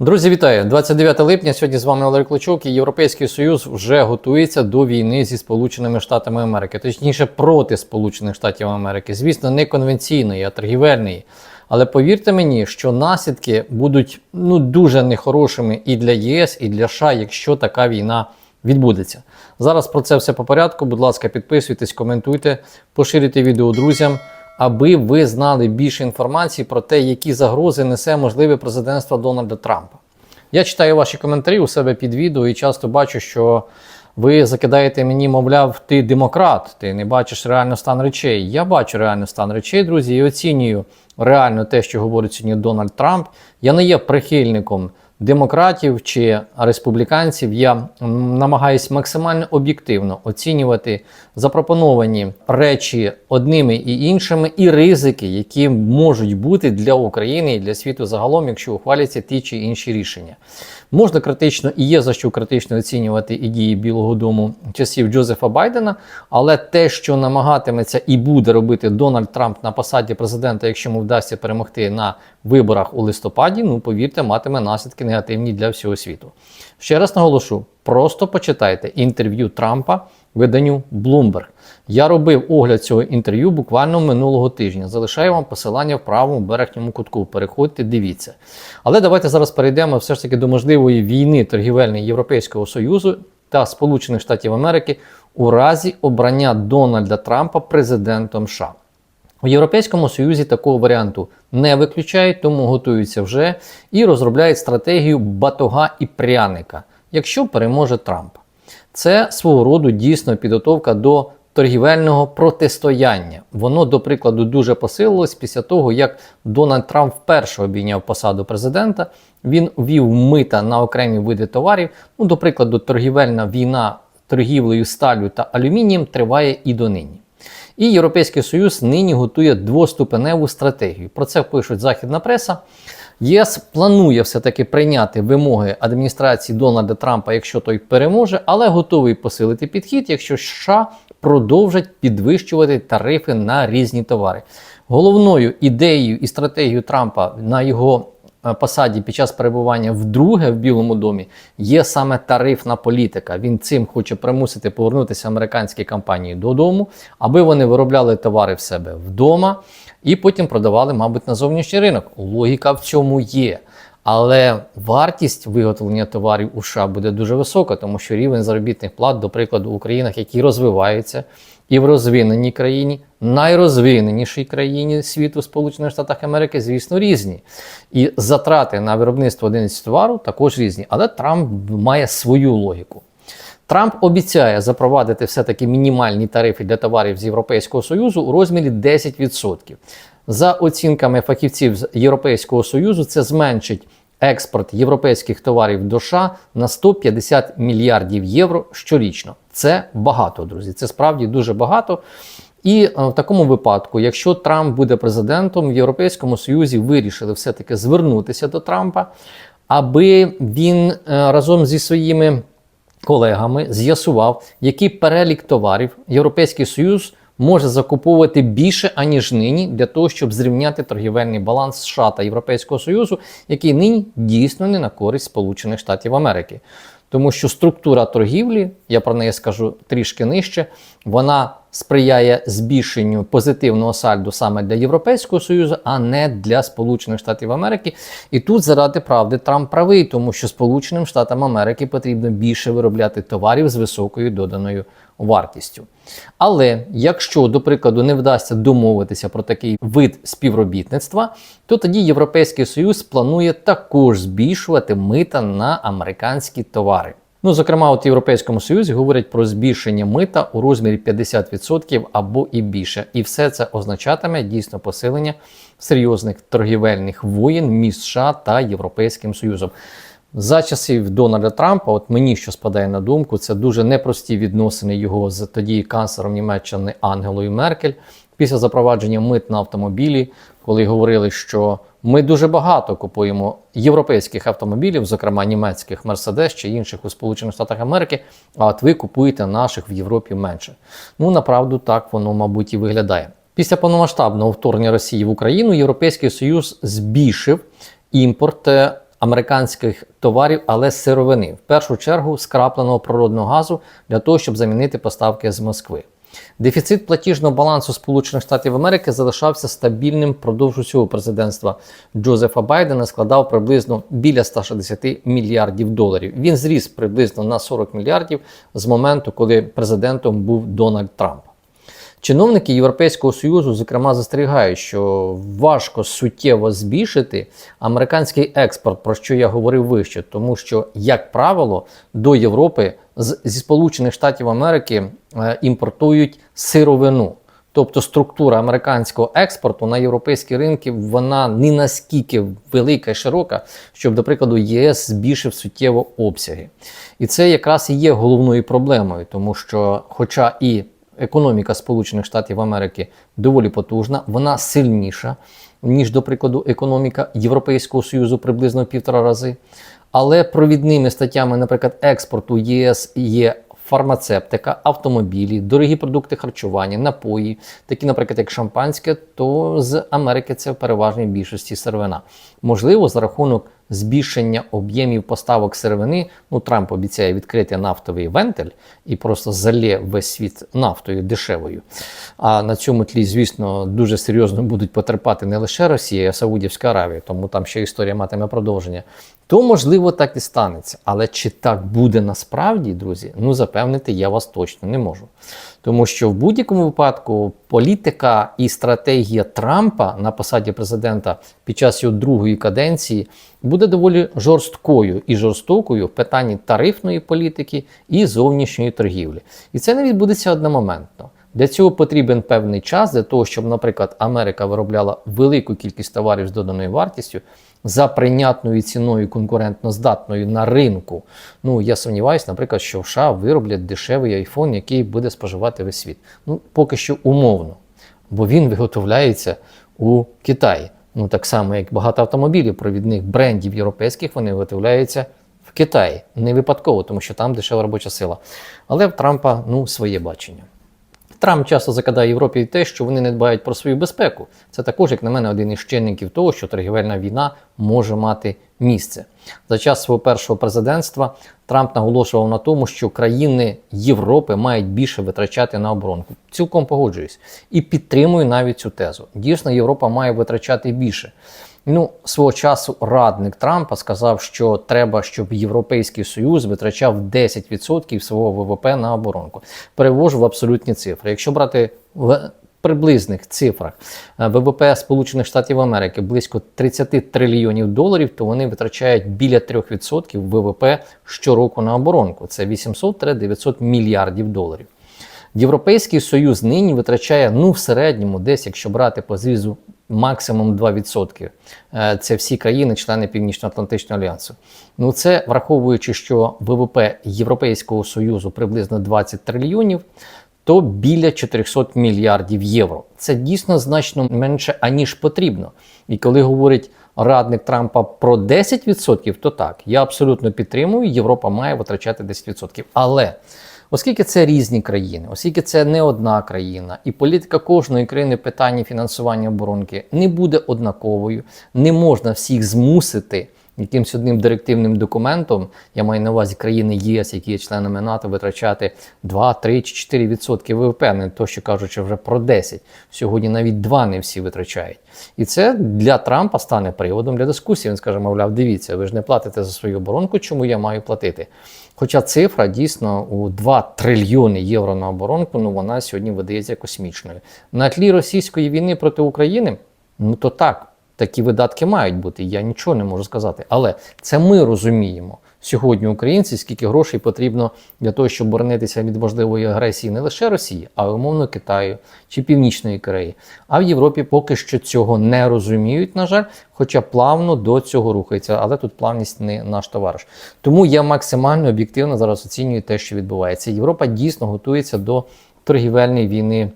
Друзі, вітаю! 29 липня. Сьогодні з вами Олег Клочок і Європейський Союз вже готується до війни зі Сполученими Штатами Америки, точніше проти Сполучених Штатів Америки. Звісно, не конвенційної, а торгівельної. Але повірте мені, що наслідки будуть ну дуже нехорошими і для ЄС, і для США, якщо така війна відбудеться. Зараз про це все по порядку. Будь ласка, підписуйтесь, коментуйте, поширюйте відео друзям аби ви знали більше інформації про те, які загрози несе можливе президентство Дональда Трампа. Я читаю ваші коментарі у себе під відео і часто бачу, що ви закидаєте мені, мовляв, ти демократ, ти не бачиш реально стан речей. Я бачу реально стан речей, друзі, і оцінюю реально те, що говорить сьогодні Дональд Трамп. Я не є прихильником демократів чи республіканців. Я намагаюся максимально об'єктивно оцінювати запропоновані речі одними і іншими, і ризики, які можуть бути для України і для світу загалом, якщо ухваляться ті чи інші рішення. Можна критично і є за що критично оцінювати і дії Білого Дому часів Джозефа Байдена, але те, що намагатиметься і буде робити Дональд Трамп на посаді президента, якщо йому вдасться перемогти на виборах у листопаді, ну повірте, матиме наслідки негативні для всього світу. Ще раз наголошу: просто почитайте інтерв'ю Трампа виданню Bloomberg. Я робив огляд цього інтерв'ю буквально минулого тижня. Залишаю вам посилання в правому верхньому кутку. Переходьте, дивіться. Але давайте зараз перейдемо все ж таки до можливої війни торгівельної Європейського Союзу та Сполучених Штатів Америки у разі обрання Дональда Трампа президентом США. У Європейському Союзі такого варіанту не виключають, тому готуються вже і розробляють стратегію батога і пряника, якщо переможе Трамп. Це свого роду дійсно підготовка до торгівельного протистояння. Воно, до прикладу, дуже посилилось після того, як Дональд Трамп вперше обійняв посаду президента. Він ввів мита на окремі види товарів. Ну, до прикладу, торгівельна війна торгівлею сталю та алюмінієм триває і донині. І Європейський Союз нині готує двоступеневу стратегію. Про це пишуть західна преса. ЄС планує все-таки прийняти вимоги адміністрації Дональда Трампа, якщо той переможе, але готовий посилити підхід, якщо США продовжать підвищувати тарифи на різні товари. Головною ідеєю і стратегією Трампа на його е, посаді під час перебування вдруге в Білому домі є саме тарифна політика. Він цим хоче примусити повернутися американські компанії додому, аби вони виробляли товари в себе вдома і потім продавали, мабуть, на зовнішній ринок. Логіка в цьому є. Але вартість виготовлення товарів у США буде дуже висока, тому що рівень заробітних плат, до прикладу, у країнах, які розвиваються, і в розвиненій країні, найрозвиненішій країні світу, Сполучених Штатах Америки, звісно, різні. І затрати на виробництво одиниць товару також різні. Але Трамп має свою логіку. Трамп обіцяє запровадити все-таки мінімальні тарифи для товарів з Європейського Союзу у розмірі 10%. За оцінками фахівців з Європейського Союзу, це зменшить експорт європейських товарів до США на 150 мільярдів євро щорічно. Це багато, друзі. Це справді дуже багато. І е, в такому випадку, якщо Трамп буде президентом, в Європейському Союзі вирішили все-таки звернутися до Трампа, аби він е, разом зі своїми колегами з'ясував, який перелік товарів Європейський Союз може закуповувати більше, аніж нині, для того, щоб зрівняти торгівельний баланс США та Європейського Союзу, який нині дійсно не на користь Сполучених Штатів Америки. Тому що структура торгівлі, я про неї скажу трішки нижче, вона сприяє збільшенню позитивного сальду саме для Європейського Союзу, а не для Сполучених Штатів Америки. І тут заради правди Трамп правий, тому що Сполученим Штатам Америки потрібно більше виробляти товарів з високою доданою вартістю. Але якщо, до прикладу, не вдасться домовитися про такий вид співробітництва, то тоді Європейський Союз планує також збільшувати мита на американські товари. Ну, зокрема, от в Європейському Союзі говорять про збільшення мита у розмірі 50% або і більше. І все це означатиме дійсно посилення серйозних торгівельних воєн між США та Європейським Союзом. За часів Дональда Трампа, от мені що спадає на думку, це дуже непрості відносини його з тоді канцлером Німеччини Ангелою Меркель після запровадження мит на автомобілі, коли говорили, що ми дуже багато купуємо європейських автомобілів, зокрема німецьких Мерседес чи інших у Сполучених Штатах Америки. А от ви купуєте наших в Європі менше. Ну направду так воно, мабуть, і виглядає. Після повномасштабного вторгнення Росії в Україну Європейський Союз збільшив імпорт американських товарів, але сировини, в першу чергу скрапленого природного газу для того, щоб замінити поставки з Москви. Дефіцит платіжного балансу Сполучених Штатів Америки залишався стабільним впродовж усього президентства Джозефа Байдена, складав приблизно біля 160 мільярдів доларів. Він зріс приблизно на 40 мільярдів з моменту, коли президентом був Дональд Трамп. Чиновники Європейського союзу, зокрема, застерігають, що важко суттєво збільшити американський експорт, про що я говорив вище, тому що, як правило, до Європи зі Сполучених Штатів Америки е, імпортують сировину. Тобто структура американського експорту на європейські ринки вона не наскільки велика і широка, щоб, до прикладу, ЄС збільшив суттєво обсяги. І це якраз і є головною проблемою, тому що, хоча і економіка Сполучених Штатів Америки доволі потужна, вона сильніша, ніж, до прикладу, економіка Європейського Союзу приблизно півтора рази. Але провідними статтями, наприклад, експорту ЄС є фармацевтика, автомобілі, дорогі продукти харчування, напої, такі, наприклад, як шампанське, то з Америки це в переважній більшості сировина. Можливо, за рахунок збільшення об'ємів поставок сировини, ну Трамп обіцяє відкрити нафтовий вентиль і просто залє весь світ нафтою дешевою. А на цьому тлі, звісно, дуже серйозно будуть потерпати не лише Росія, а Саудівська Аравія, тому там ще історія матиме продовження. То можливо так і станеться. Але чи так буде насправді, друзі, ну запевнити я вас точно не можу. Тому що в будь-якому випадку політика і стратегія Трампа на посаді президента під час його другої каденції буде доволі жорсткою і жорстокою в питанні тарифної політики і зовнішньої торгівлі. І це не відбудеться одномоментно. Для цього потрібен певний час для того, щоб, наприклад, Америка виробляла велику кількість товарів з доданою вартістю за прийнятною ціною конкурентно здатною на ринку. Ну я сумніваюся, наприклад, що в США вироблять дешевий айфон, який буде споживати весь світ. Ну поки що умовно, бо він виготовляється у Китаї. Ну так само, як багато автомобілів, провідних брендів європейських, вони виготовляються в Китаї. Не випадково, тому що там дешева робоча сила. Але в Трампа ну своє бачення. Трамп часто закидає Європі те, що вони не дбають про свою безпеку. Це також, як на мене, один із чинників того, що торгівельна війна може мати місце. За час свого першого президентства Трамп наголошував на тому, що країни Європи мають більше витрачати на оборонку. Цілком погоджуюсь і підтримую навіть цю тезу. Дійсно, Європа має витрачати більше. Ну, свого часу радник Трампа сказав, що треба, щоб Європейський Союз витрачав 10% свого ВВП на оборонку. Перевожу в абсолютні цифри. Якщо брати в приблизних цифрах е, ВВП Сполучених Штатів Америки близько 30 трильйонів доларів, то вони витрачають біля 3% ВВП щороку на оборонку. Це 800-900 мільярдів доларів. Європейський Союз нині витрачає ну в середньому, десь, якщо брати по зрізу, максимум 2%. Е, Це всі країни, члени Північно-Атлантичного альянсу. Ну це враховуючи, що ВВП Європейського Союзу приблизно 20 трильйонів, то біля 400 мільярдів євро. Це дійсно значно менше, аніж потрібно. І коли говорить радник Трампа про 10%, то так, я абсолютно підтримую, Європа має витрачати 10%. Але Оскільки це різні країни, оскільки це не одна країна, і політика кожної країни в питанні фінансування оборонки не буде однаковою, не можна всіх змусити якимсь одним директивним документом, я маю на увазі країни ЄС, які є членами НАТО, витрачати 2, 3 чи 4 відсотки ВВП, не то, що кажучи вже про 10. Сьогодні навіть 2 не всі витрачають. І це для Трампа стане приводом для дискусії. Він скаже, мовляв, дивіться, ви ж не платите за свою оборонку, чому я маю платити? Хоча цифра дійсно у 2 трильйони євро на оборонку, ну вона сьогодні видається космічною. На тлі російської війни проти України, ну то так, такі видатки мають бути. Я нічого не можу сказати. Але це ми розуміємо сьогодні, українці, скільки грошей потрібно для того, щоб боронитися від можливої агресії не лише Росії, а й умовно Китаю чи Північної Кореї. А в Європі поки що цього не розуміють, на жаль, хоча плавно до цього рухається. Але тут плавність не наш товариш. Тому я максимально об'єктивно зараз оцінюю те, що відбувається. Європа дійсно готується до торгівельної війни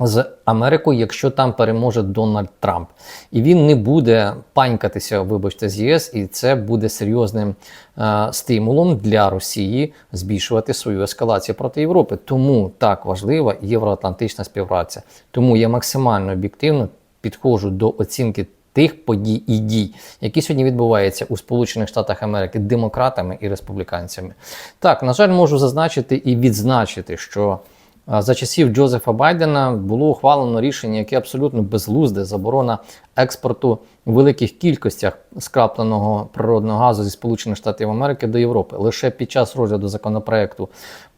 з Америкою, якщо там переможе Дональд Трамп, і він не буде панькатися, вибачте, з ЄС, і це буде серйозним е, стимулом для Росії збільшувати свою ескалацію проти Європи. Тому так важлива євроатлантична співпраця. Тому я максимально об'єктивно підходжу до оцінки тих подій і дій, які сьогодні відбуваються у Сполучених Штатах Америки демократами і республіканцями. Так, на жаль, можу зазначити і відзначити, що за часів Джозефа Байдена було ухвалено рішення, яке абсолютно безглузде заборона експорту в великих кількостях скрапленого природного газу зі Сполучених Штатів Америки до Європи. Лише під час розгляду законопроекту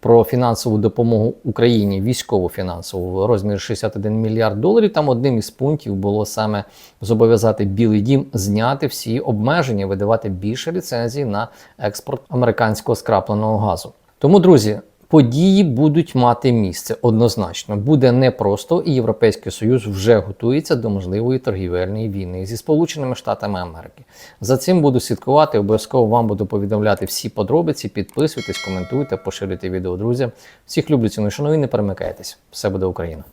про фінансову допомогу Україні, військову фінансову в розмірі 61 мільярд доларів. Там одним із пунктів було саме зобов'язати Білий Дім зняти всі обмеження, видавати більше ліцензій на експорт американського скрапленого газу. Тому, друзі. Події будуть мати місце однозначно. Буде непросто, і Європейський Союз вже готується до можливої торгівельної війни зі Сполученими Штатами Америки. За цим буду слідкувати. Обов'язково вам буду повідомляти всі подробиці. Підписуйтесь, коментуйте, поширюйте відео друзям. Всіх люблю ціну і не перемикайтесь. Все буде Україна!